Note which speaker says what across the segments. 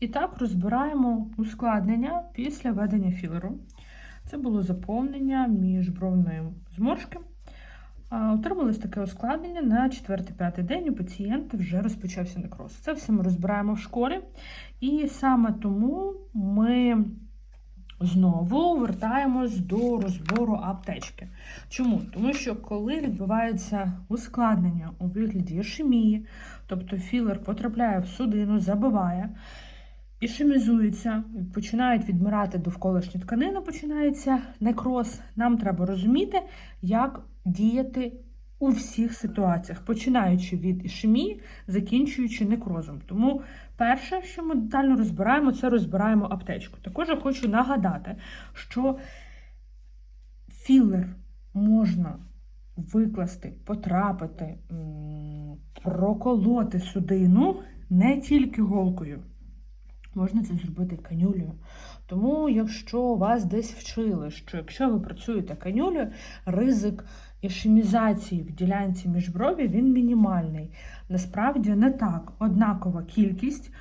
Speaker 1: І так розбираємо ускладнення після введення філеру. Це було заповнення міжбровної зморшки. Отрималось таке ускладнення на 4-5 день у пацієнта вже розпочався некроз. Це все ми розбираємо в школі. І саме тому ми знову вертаємось до розбору аптечки. Чому? Тому що коли відбувається ускладнення у вигляді ішемії, тобто філер потрапляє в судину, забиває, ішемізується, починають відмирати довколишні тканини, починається некроз. Нам треба розуміти, як діяти у всіх ситуаціях, починаючи від ішемії, закінчуючи некрозом. Тому перше, що ми детально розбираємо, це розбираємо аптечку. Також я хочу нагадати, що філер можна викласти, потрапити, проколоти судину не тільки голкою. Можна це зробити канюлею. Тому, якщо вас десь вчили, що якщо ви працюєте канюлею, ризик ішемізації в ділянці міжброві він мінімальний. Насправді не так. Однакова кількість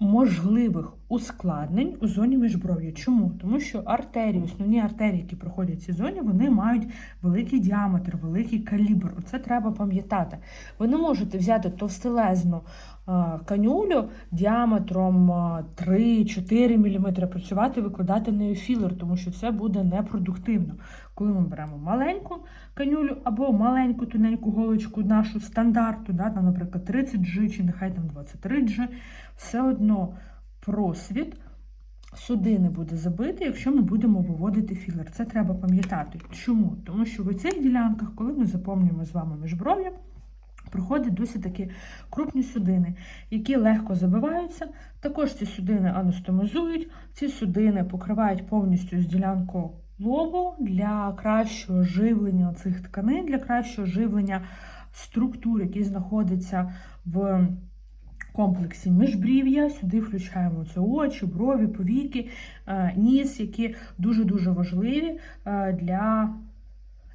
Speaker 1: можливих ускладнень у зоні міжбров'я. Чому? Тому що артерії, основні артерії, які проходять в цій зоні, вони мають великий діаметр, великий калібр. Оце треба пам'ятати. Ви не можете взяти товстелезну е, канюлю діаметром е, 3-4 мм, працювати, викладати нею філер, тому що це буде непродуктивно. Коли ми беремо маленьку канюлю або маленьку тоненьку голочку нашу стандарту, да, там, наприклад, 30G чи нехай там 23G, все одно просвіт судини буде забитий, якщо ми будемо виводити філер. Це треба пам'ятати. Чому? Тому що в цих ділянках, коли ми заповнюємо з вами міжбров'я, проходять досить такі крупні судини, які легко забиваються. Також ці судини анастомозують, ці судини покривають повністю з ділянку лобу для кращого живлення цих тканин, для кращого живлення структур, які знаходяться в комплексі міжбрів'я. Сюди включаємо це очі, брові, повіки, е, ніс, які дуже-дуже важливі е, для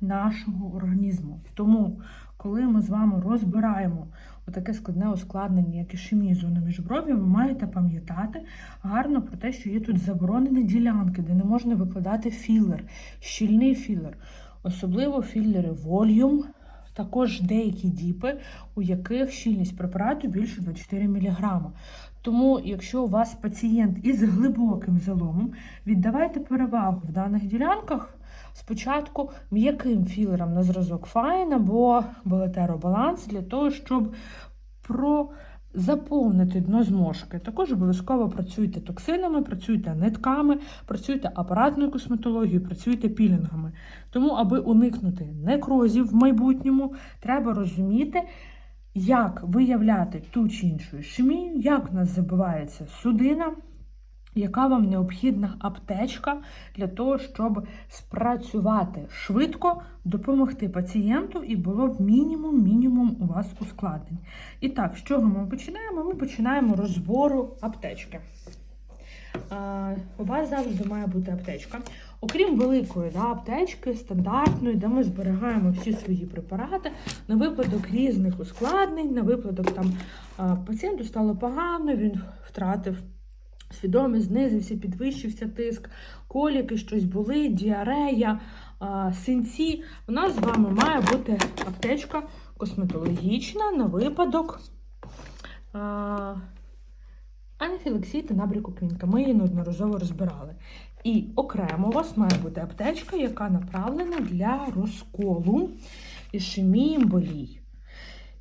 Speaker 1: нашого організму. Тому, коли ми з вами розбираємо отаке складне ускладнення, як ішемія зони міжбров'я, ви маєте пам'ятати гарно про те, що є тут заборонені ділянки, де не можна викладати філер, щільний філер, особливо філери волюм, також деякі діпи, у яких щільність препарату більше 24 мг. Тому, якщо у вас пацієнт із глибоким заломом, віддавайте перевагу в даних ділянках спочатку м'яким філером на зразок файн або балетеробаланс для того, щоб про заповнити дно зможки. Також обов'язково працюйте токсинами, працюйте нитками, працюйте апаратною косметологією, працюйте пілінгами. Тому, аби уникнути некрозів в майбутньому, треба розуміти, як виявляти ту чи іншу шмію, як в нас забивається судина. Яка вам необхідна аптечка для того, щоб спрацювати швидко, допомогти пацієнту і було б мінімум-мінімум у вас ускладнень. І так, з чого ми починаємо? Ми починаємо розбору аптечки. У вас завжди має бути аптечка. Окрім великої да, аптечки, стандартної, де ми зберігаємо всі свої препарати на випадок різних ускладнень, на випадок там пацієнту стало погано, він втратив свідомість, знизився, підвищився тиск, коліки, щось були, діарея, синці. У нас з вами має бути аптечка косметологічна на випадок анафілексії та набряку квінка. Ми її неодноразово розбирали. І окремо у вас має бути аптечка, яка направлена для розколу ішемії емболій.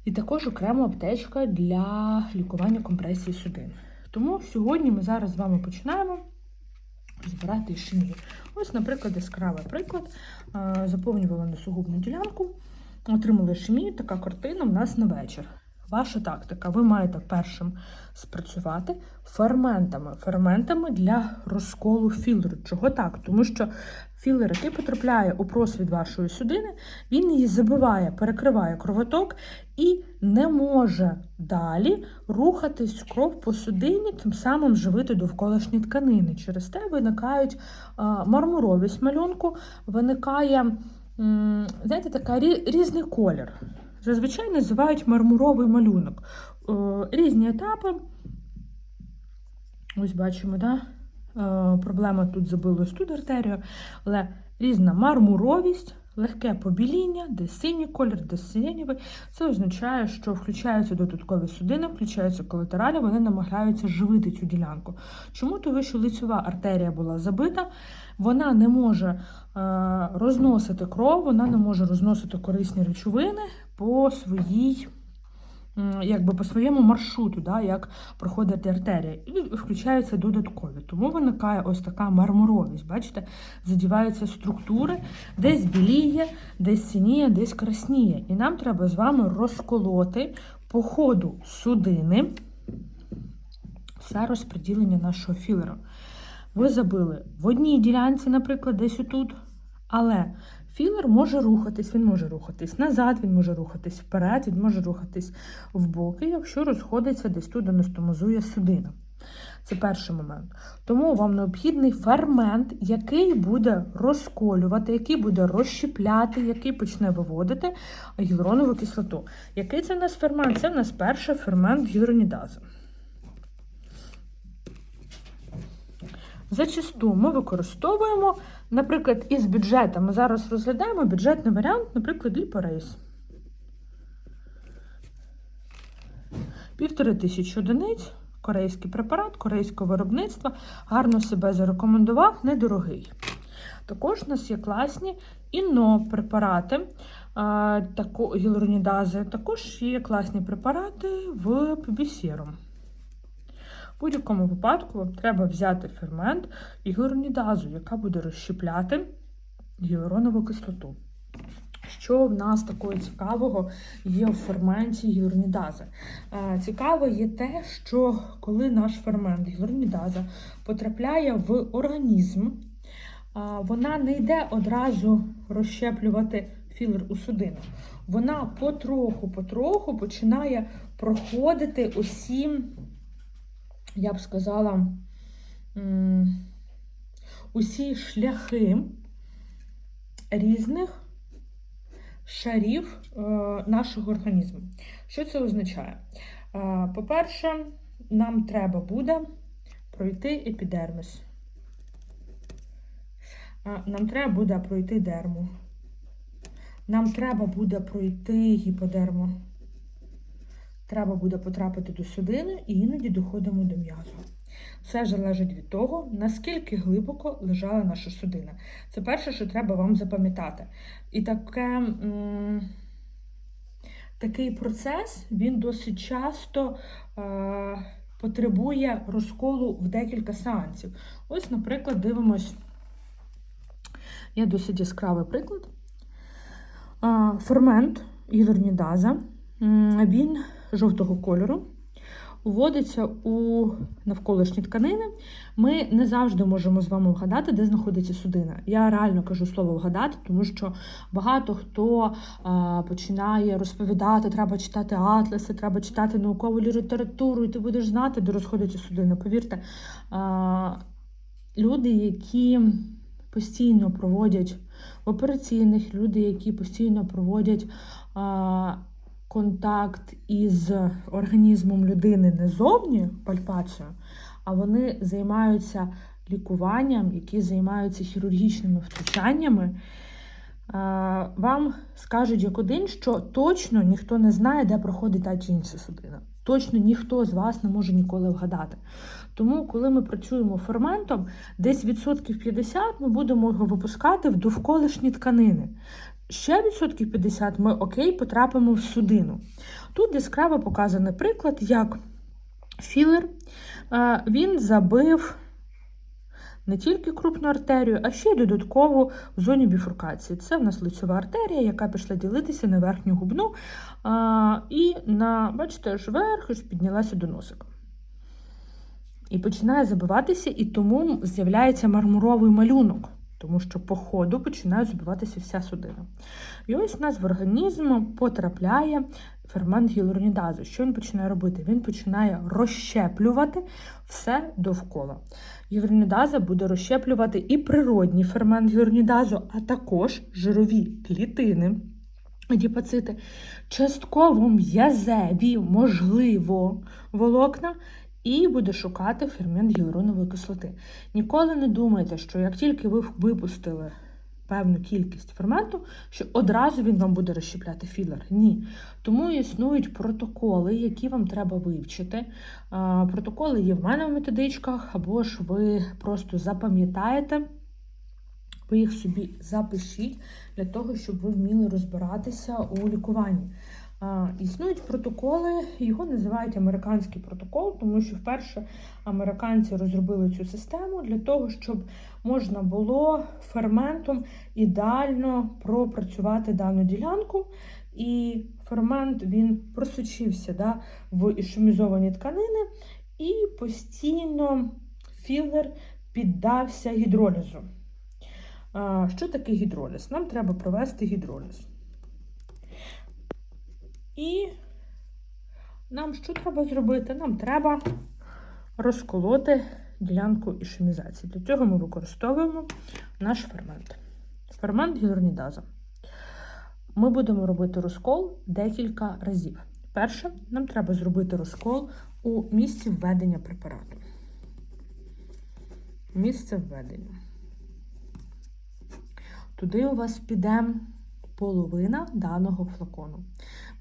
Speaker 1: І також окремо аптечка для лікування компресії судин. Тому сьогодні ми зараз з вами починаємо розбирати ішемію. Ось, наприклад, яскравий приклад. Е, Заповнювала сугубну ділянку, отримали ішемію, така картина в нас на вечір. Ваша тактика, ви маєте першим спрацювати ферментами. Ферментами для розколу філеру. Чого так? Тому що філер, який потрапляє у просвіт вашої судини, він її забиває, перекриває кровоток і не може далі рухатись кров по судині, тим самим живити довколишні тканини. Через те виникають мармуровість малюнку, виникає, знаєте, така різний колір. Зазвичай називають мармуровий малюнок. Е, Різні етапи Ось бачимо, да? Е, проблема тут забилось тут артерію, але різна мармуровість, легке побіління, де синій колір, де синєвий. Це означає, що включаються додаткові судини, включаються колатералі, вони намагаються живити цю ділянку. Чому? Тому що лицьова артерія була забита, вона не може е, розносити кров, вона не може розносити корисні речовини по своїй. Якби по своєму маршруту, да, як проходить артерія, і включаються додаткові. Тому виникає ось така мармуровість. Бачите, задіваються структури, десь біліє, десь синіє, десь красніє. І нам треба з вами розколоти по ходу судини все розподілення нашого філеру. Ви забили в одній ділянці, наприклад, десь отут, але філер може рухатись, він може рухатись назад, він може рухатись вперед, він може рухатись в боки, якщо розходиться десь тут, де настомозує судина. Це перший момент. Тому вам необхідний фермент, який буде розколювати, який буде розщепляти, який почне виводити гіалуронову кислоту. Який це в нас фермент? Це в нас перший фермент гіалуронідазу. Зачасту ми використовуємо, наприклад, із бюджету. Ми зараз розглядаємо бюджетний варіант, наприклад, ліпорейс. Півтори тисячі одиниць, корейський препарат, корейського виробництва, гарно себе зарекомендував, недорогий. Також у нас є класні іно препарати, а. Також є класні препарати в пібісірум. Будь-якому випадку треба взяти фермент гіалуронідазу, яка буде розщепляти гіалуронову кислоту. Що в нас такого цікавого є в ферменті гіалуронідази? Е, Цікаво є те, що коли наш фермент гіалуронідаза потрапляє в організм, вона не йде одразу розщеплювати філер у судину. Вона потроху-потроху починає проходити усі, я б сказала, усі шляхи різних шарів е, нашого організму. Що це означає? Е, По-перше, нам треба буде пройти епідерміс. Е, Нам треба буде пройти дерму. Нам треба буде пройти гіподерму. Треба буде потрапити до судини і іноді доходимо до м'язу. Все залежить від того, наскільки глибоко лежала наша судина. Це перше, що треба вам запам'ятати. І таке, такий процес він досить часто е, потребує розколу в декілька сеансів. Ось, наприклад, дивимось. Є досить яскравий приклад. А, Фермент гіалуронідаза, м, він жовтого кольору, вводиться у навколишні тканини. Ми не завжди можемо з вами вгадати, де знаходиться судина. Я реально кажу слово вгадати, тому що багато хто а, починає розповідати, треба читати атласи, треба читати наукову літературу, і ти будеш знати, де розходиться судина. Повірте, а, люди, які постійно проводять в операційних, люди, які постійно проводять а, контакт із організмом людини не зовні пальпацію, а вони займаються лікуванням, які займаються хірургічними втручаннями. Вам скажуть як один, що точно ніхто не знає, де проходить та чи інша судина. Точно ніхто з вас не може ніколи вгадати. Тому, коли ми працюємо ферментом, десь відсотків 50 ми будемо його випускати в довколишні тканини. Ще відсотків 50 ми окей потрапимо в судину. Тут яскраво показаний приклад, як філер е, він забив не тільки крупну артерію, а ще й додатково в зоні біфуркації. Це в нас лицьова артерія, яка пішла ділитися на верхню губну і на, бачите, аж вверх аж піднялася до носика. І починає забиватися, і тому з'являється мармуровий малюнок, тому що по ходу починає забиватися вся судина. І ось у нас в організм потрапляє фермент гіалуронідазу. Що він починає робити? Він починає розщеплювати все довкола. Гіалуронідаза буде розщеплювати і природній фермент гіалуронідазу, а також жирові клітини. Адіпоцити, частково м'язеві, можливо, волокна і буде шукати фермент гіалуронової кислоти. Ніколи не думайте, що як тільки ви випустили певну кількість ферменту, що одразу він вам буде розщепляти філер. Ні. Тому існують протоколи, які вам треба вивчити. Протоколи є в мене в методичках, або ж ви просто запам'ятаєте. Ви їх собі запишіть для того, щоб ви вміли розбиратися у лікуванні. Існують протоколи, його називають американський протокол, тому що вперше американці розробили цю систему для того, щоб можна було ферментом ідеально пропрацювати дану ділянку. І фермент він просочився да, в ішемізовані тканини, і постійно філер піддався гідролізу. Що таке гідроліз? Нам треба провести гідроліз. І нам що треба зробити? Нам треба розколоти ділянку ішемізації. Для цього ми використовуємо наш фермент. Фермент гіалуронідаза. Ми будемо робити розкол декілька разів. Перше, нам треба зробити розкол у місці введення препарату. Місце введення. Туди у вас піде половина даного флакону.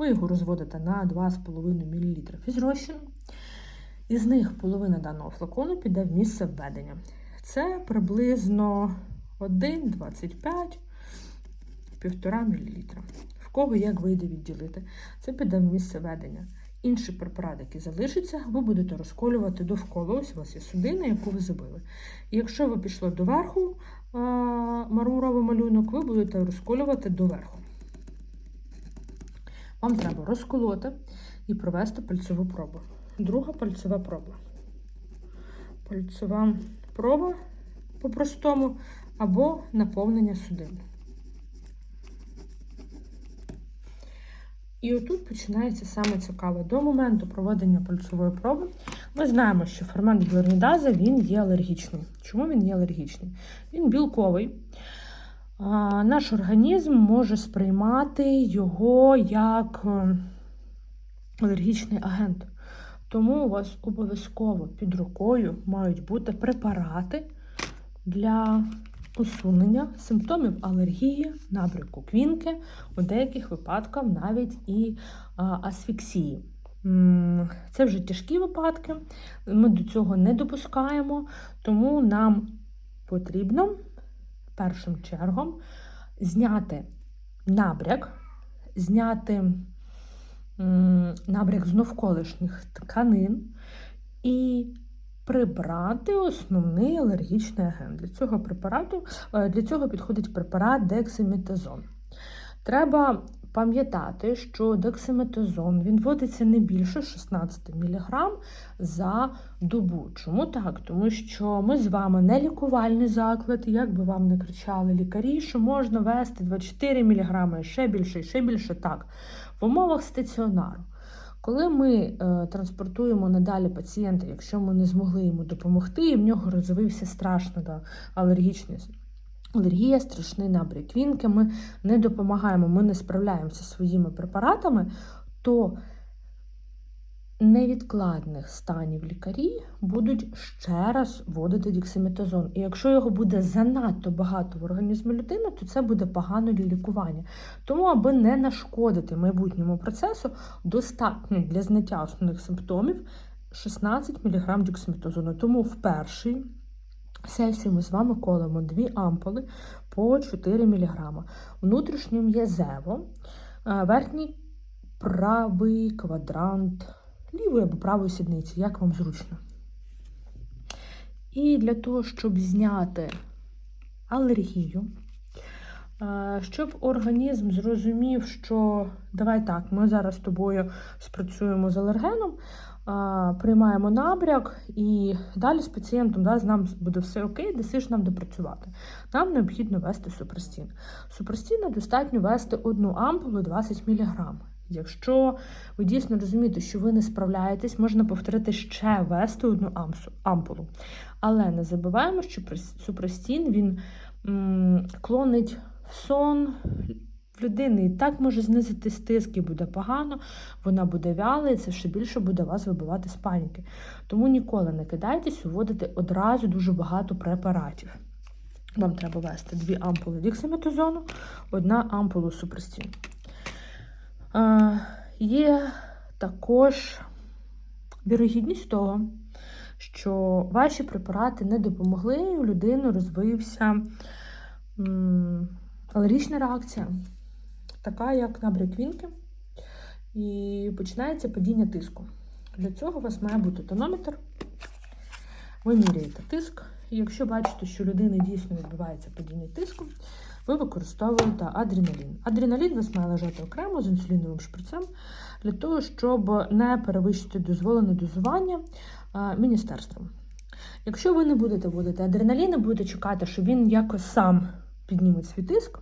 Speaker 1: Ви його розводите на 2,5 мл фізрозчину. Із них половина даного флакону піде в місце введення. Це приблизно 1,25 1,5 мл. В кого як вийде відділити? Це піде в місце ведення. Інший препарат, який залишиться, ви будете розколювати довкола. Ось у вас є судина, яку ви забили. І якщо ви пішли доверху мармуровий малюнок, ви будете розколювати доверху. Вам треба розколоти і провести пальцеву пробу. Друга пальцева проба. Пальцева проба по-простому або наповнення судин. І отут починається саме цікаве. До моменту проведення пальцевої проби ми знаємо, що фермент гіалуронідаза він є алергічний. Чому він є алергічний? Він білковий. Наш організм може сприймати його як е, алергічний агент. Тому у вас обов'язково під рукою мають бути препарати для усунення симптомів алергії, набряку квінки, у деяких випадках навіть і асфіксії. Це вже тяжкі випадки, ми до цього не допускаємо, тому нам потрібно першим чергом зняти набряк, зняти набряк з навколишніх тканин і прибрати основний алергічний агент. Для цього препарату е, для цього підходить препарат дексимітазон. Треба пам'ятати, що дексаметазон він вводиться не більше 16 мг за добу. Чому так? Тому що ми з вами не лікувальний заклад, як би вам не кричали лікарі, що можна вести 24 мг ще більше, ще більше так. В умовах стаціонару. Коли ми е, транспортуємо надалі пацієнта, якщо ми не змогли йому допомогти, і в нього розвився страшно да, алергічний алергія, страшний набряк вінки, ми не допомагаємо, ми не справляємося своїми препаратами, то невідкладних станів лікарі будуть ще раз вводити діксиметазон. І якщо його буде занадто багато в організмі людини, то це буде погано для лікування. Тому, аби не нашкодити майбутньому процесу, достатньо для зняття основних симптомів 16 мг діксиметазону. Тому в перший сесію ми з вами колемо дві ампули по 4 мг. Внутрішньому є зево, е, верхній правий квадрант лівої або правої сідниці, як вам зручно. І для того, щоб зняти алергію, е, щоб організм зрозумів, що давай так, ми зараз з тобою спрацюємо з алергеном, приймаємо набряк, і далі з пацієнтом да, з нам буде все окей, десиш нам допрацювати. Нам необхідно вести супрастін. Супрастіна достатньо вести одну ампулу 20 мг. Якщо ви дійсно розумієте, що ви не справляєтесь, можна повторити ще вести одну ампулу. Але не забуваємо, що супрастін він м, клонить в сон, людини і так може знизити стиск і буде погано, вона буде вяла, і це ще більше буде вас вибивати з паніки. Тому ніколи не кидайтесь уводити одразу дуже багато препаратів. Вам треба ввести дві ампули діксаметазону, одна ампула суперстін. Е, є також вірогідність того, що ваші препарати не допомогли, у людини розвився алергічна реакція, така як на бреквінки, і починається падіння тиску. Для цього у вас має бути тонометр. Ви міряєте тиск, і якщо бачите, що людини дійсно відбувається падіння тиску, ви використовуєте адреналін. Адреналін у вас має лежати окремо з інсуліновим шприцем для того, щоб не перевищити дозволене дозування а, міністерством. Якщо ви не будете вводити адреналін, і будете чекати, що він якось сам підніме свій тиск,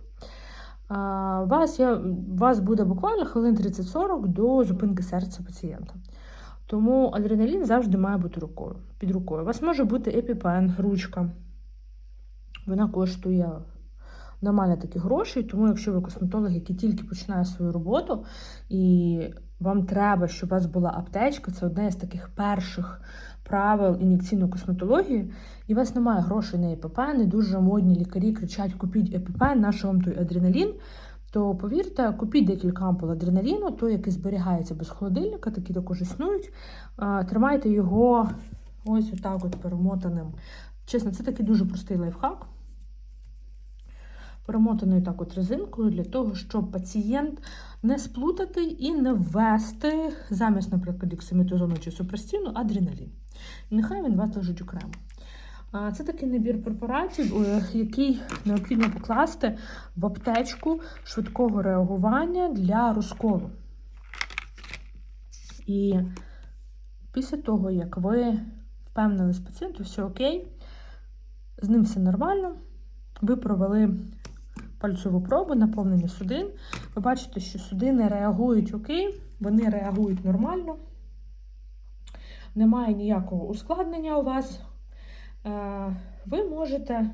Speaker 1: вас, я, вас буде буквально хвилин 30-40 до зупинки серця пацієнта. Тому адреналін завжди має бути рукою, під рукою. У вас може бути епіпен, ручка. Вона коштує нормально такі гроші, тому якщо ви косметолог, який тільки починає свою роботу, і вам треба, щоб у вас була аптечка, це одне з таких перших правил ін'єкційної косметології, і у вас немає грошей на ЕПП, не дуже модні лікарі кричать: купіть ЕПП, наш вам той адреналін. То повірте, купіть декілька ампул адреналіну, той, який зберігається без холодильника, такі також існують. Тримайте його ось отак от перемотаним. Чесно, це такий дуже простий лайфхак. Перемотаною так от резинкою для того, щоб пацієнт не сплутати і не ввести замість, наприклад, іксамітозону чи супрастіну, адреналін. І нехай він вас лежить окремо. Це такий набір препаратів, е, який необхідно покласти в аптечку швидкого реагування для розколу. І після того, як ви впевнили з пацієнтом, все окей, з ним все нормально, ви провели пальцеву пробу, наповнення судин. Ви бачите, що судини реагують окей, вони реагують нормально. Немає ніякого ускладнення у вас. Е, Ви можете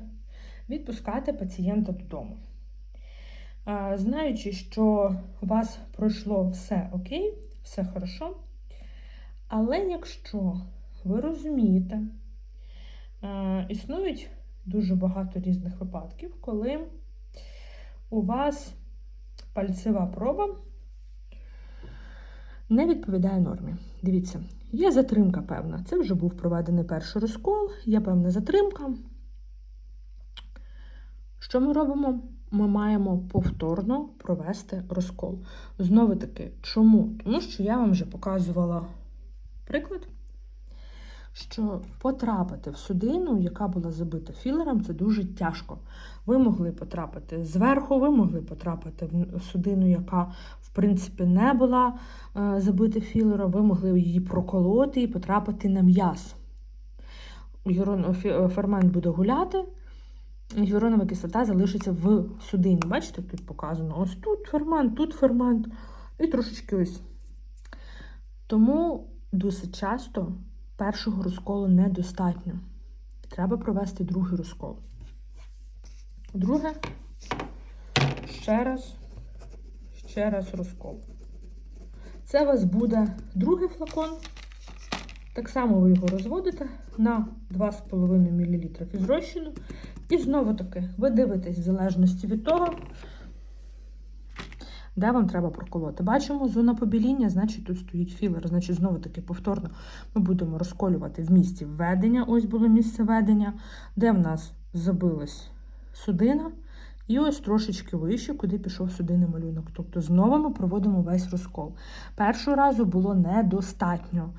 Speaker 1: відпускати пацієнта додому. Е, Знаючи, що у вас пройшло все окей, все хорошо. Але якщо ви розумієте, е, існують дуже багато різних випадків, коли у вас пальцева проба не відповідає нормі. Дивіться, є затримка певна. Це вже був проведений перший розкол, є певна затримка. Що ми робимо? Ми маємо повторно провести розкол. Знову таки, чому? Тому що я вам вже показувала приклад, що потрапити в судину, яка була забита філером, це дуже тяжко. Ви могли потрапити зверху, ви могли потрапити в судину, яка, в принципі, не була е, забита філером, ви могли її проколоти і потрапити на м'яз. Фермент буде гуляти, гіалуронова кислота залишиться в судині. Бачите, тут показано: ось тут фермент, тут фермент, і трошечки ось. Тому досить часто першого розколу недостатньо. Треба провести другий розкол. Друге, ще раз, ще раз розкол. Це у вас буде другий флакон. Так само ви його розводите на 2,5 мл фізрозчину. І знову таки, ви дивитесь в залежності від того, де вам треба проколоти. Бачимо, зона побіління, значить тут стоїть філер. Значить, знову таки повторно ми будемо розколювати в місці введення. Ось було місце введення, де в нас забилась судина. І ось трошечки вище, куди пішов судинний малюнок. Тобто знову ми проводимо весь розкол. Першого разу було недостатньо.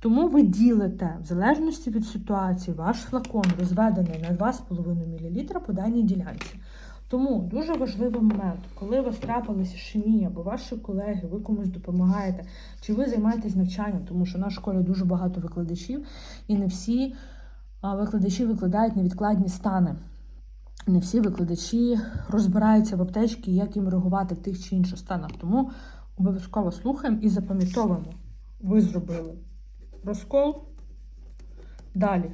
Speaker 1: Тому ви ділите, в залежності від ситуації, ваш флакон розведений на 2,5 мл по даній ділянці. Тому дуже важливий момент, коли у вас трапилася шемія, або ваші колеги, ви комусь допомагаєте, чи ви займаєтесь навчанням, тому що в нашій школі дуже багато викладачів, і не всі викладачі викладають невідкладні стани. Не всі викладачі розбираються в аптечці, як їм реагувати в тих чи інших станах. Тому обов'язково слухаємо і запам'ятовуємо. Ви зробили розкол. Далі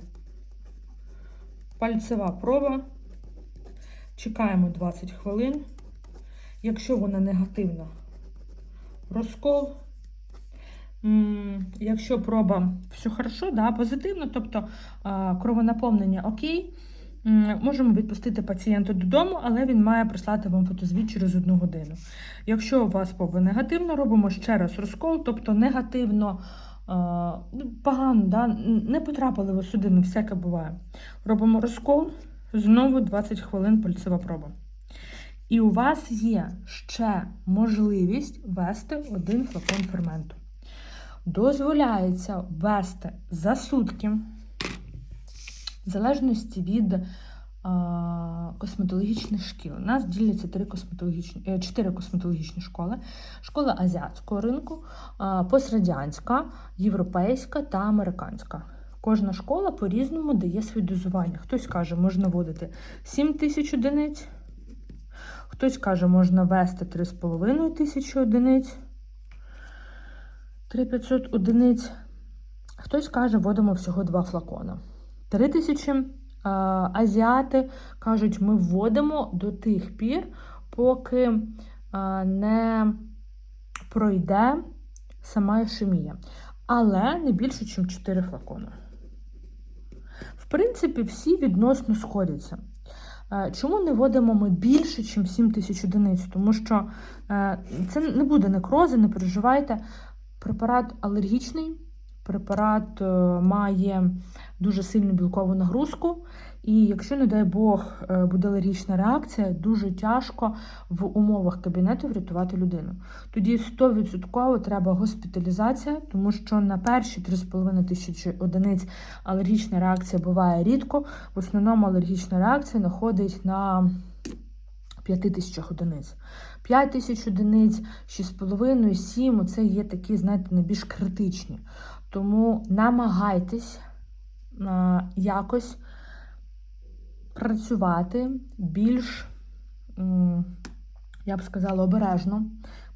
Speaker 1: пальцева проба. Чекаємо 20 хвилин. Якщо вона негативна, розкол. Якщо проба все хорошо, да, позитивно, тобто кровонаповнення окей, можемо відпустити пацієнта додому, але він має прислати вам фотозвіт через одну годину. Якщо у вас проба негативна, робимо ще раз розкол, тобто негативно. ну, Погано, да? не потрапили ви сюди, не всяке буває. Робимо розкол, знову 20 хвилин пальцева проба. І у вас є ще можливість ввести один флакон ферменту. Дозволяється ввести за сутки, в залежності від а, косметологічних шкіл. У нас діляться три косметологічні, е, чотири косметологічні школи: школа азіатського ринку, а, пострадянська, європейська та американська. Кожна школа по-різному дає своє дозування. Хтось каже, можна вводити 7 тисяч одиниць. Хтось каже, можна ввести 3,5 тисячі одиниць, 3500 одиниць. Хтось каже, вводимо всього два флакона. 3 тисячі азіати кажуть, ми вводимо до тих пір, поки не пройде сама ішемія. Але не більше, ніж 4 флакони. Принципі, всі відносно сходяться. Е, Чому не вводимо ми більше, ніж 7 тисяч одиниць? Тому що е, це не буде некрози, не переживайте. Препарат алергічний, препарат е, має дуже сильну білкову нагрузку, і якщо, не дай Бог, е, буде алергічна реакція, дуже тяжко в умовах кабінету врятувати людину. Тоді 100% треба госпіталізація, тому що на перші 3,5 тисячі одиниць алергічна реакція буває рідко. В основному алергічна реакція знаходить на 5 тисячах одиниць. 5 тисяч одиниць, 6,5, 7 це є такі, знаєте, найбільш критичні. Тому намагайтесь а, якось працювати більш, я б сказала, обережно.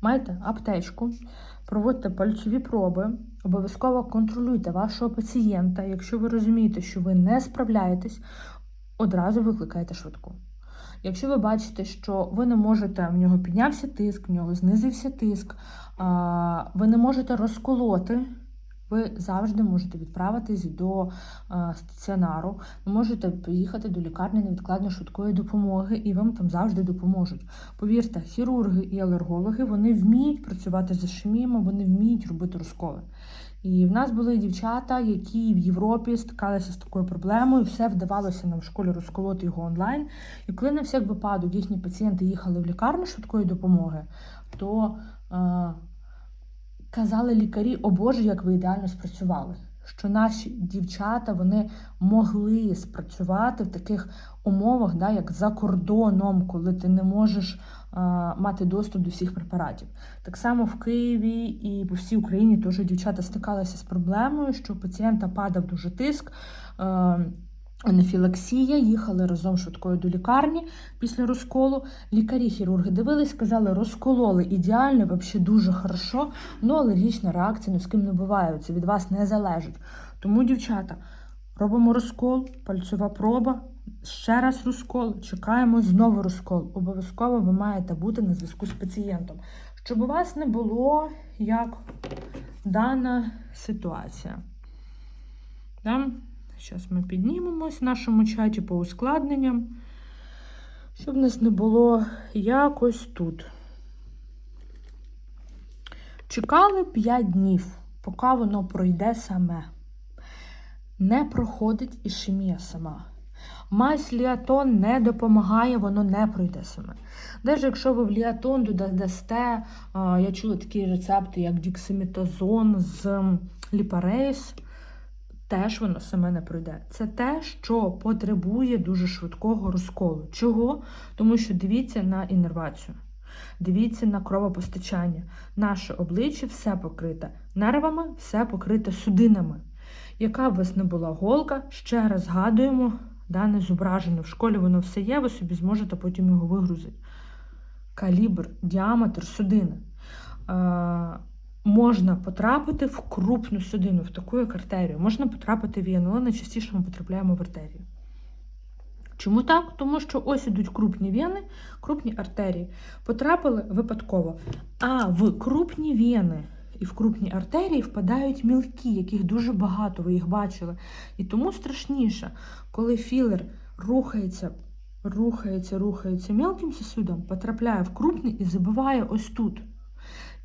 Speaker 1: Майте аптечку, проводьте пальцеві проби, обов'язково контролюйте вашого пацієнта. Якщо ви розумієте, що ви не справляєтесь, одразу викликайте швидку. Якщо ви бачите, що ви не можете, в нього піднявся тиск, в нього знизився тиск, ви не можете розколоти, ви завжди можете відправитись до стаціонару, ви можете поїхати до лікарні невідкладної швидкої допомоги, і вам там завжди допоможуть. Повірте, хірурги і алергологи вони вміють працювати з ішеміями, вони вміють робити розколи. І в нас були дівчата, які в Європі стикалися з такою проблемою, все вдавалося нам в школі розколоти його онлайн. І коли на всяк випадок їхні пацієнти їхали в лікарню швидкої допомоги, то е, казали лікарі, о Боже, як ви ідеально спрацювали. Що наші дівчата вони могли спрацювати в таких умовах, да, як за кордоном, коли ти не можеш а, мати доступ до всіх препаратів. Так само в Києві і по всій Україні теж дівчата стикалися з проблемою, що у пацієнта падав дуже тиск. А, Анафілаксія, їхали разом швидкою до лікарні після розколу. Лікарі-хірурги дивились, сказали, розкололи ідеально, взагалі дуже хорошо, але алергічна реакція ні з ким не буває, це від вас не залежить. Тому, дівчата, робимо розкол, пальцева проба, ще раз розкол, чекаємо знову розкол. Обов'язково ви маєте бути на зв'язку з пацієнтом, щоб у вас не було як дана ситуація. Да? Зараз ми піднімемось в нашому чаті по ускладненням, щоб нас не було якось тут. Чекали 5 днів, поки воно пройде саме. Не проходить ішемія сама. Мазь ліатон не допомагає, воно не пройде саме. Навіть якщо ви в ліатон додасте, я чула такі рецепти, як діксиметазон з ліпарейс, теж воно саме не пройде. Це те, що потребує дуже швидкого розколу. Чого? Тому що дивіться на іннервацію. Дивіться на кровопостачання. Наше обличчя все покрите нервами, все покрите судинами. Яка б вас не була голка, ще раз згадуємо, дане зображення. В школі воно все є, ви собі зможете потім його вигрузити. Калібр, діаметр судини. Можна потрапити в крупну судину, в таку як артерію. Можна потрапити в вену, але найчастіше ми потрапляємо в артерію. Чому так? Тому що ось ідуть крупні вени, крупні артерії. Потрапили випадково. А в крупні вени і в крупні артерії впадають мілкі, яких дуже багато, ви їх бачили. І тому страшніше, коли філер рухається, рухається, рухається мілким сосудом, потрапляє в крупний і забиває ось тут.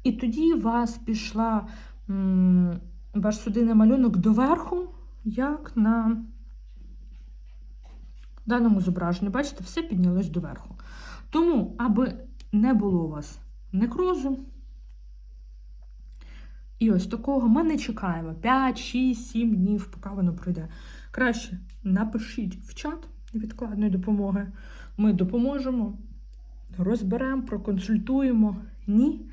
Speaker 1: І тоді у вас пішла ваш судинний малюнок доверху, як на даному зображенні, бачите, все піднялось доверху. Тому, аби не було у вас некрозу, і ось такого ми не чекаємо 5, 6, 7 днів, поки воно пройде. Краще напишіть в чат невідкладної допомоги. Ми допоможемо, розберемо, проконсультуємо. Ні.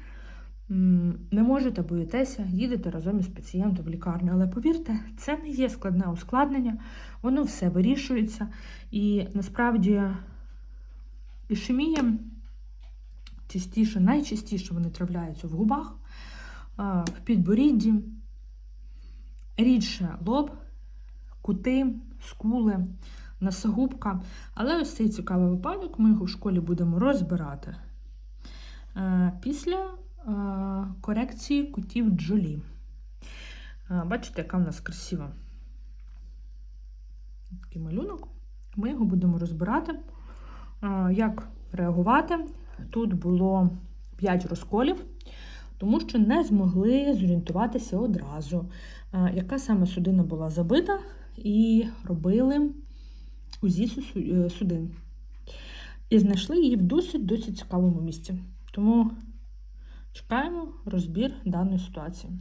Speaker 1: Не можете, боїтеся, їдете разом із пацієнтом в лікарню. Але повірте, це не є складне ускладнення, воно все вирішується. І насправді ішемія частіше, найчастіше вони трапляються в губах, в підборідді, рідше лоб, кути, скули, носогубка. Але ось цей цікавий випадок ми його в школі будемо розбирати е, після корекції кутів джолі. Е, Бачите, яка в нас красива такий малюнок. Ми його будемо розбирати. Е, Як реагувати? Тут було 5 розколів, тому що не змогли зорієнтуватися одразу, е, яка саме судина була забита, і робили УЗІ е, судин. І знайшли її в досить досить цікавому місці. Тому чекаємо розбір даної ситуації.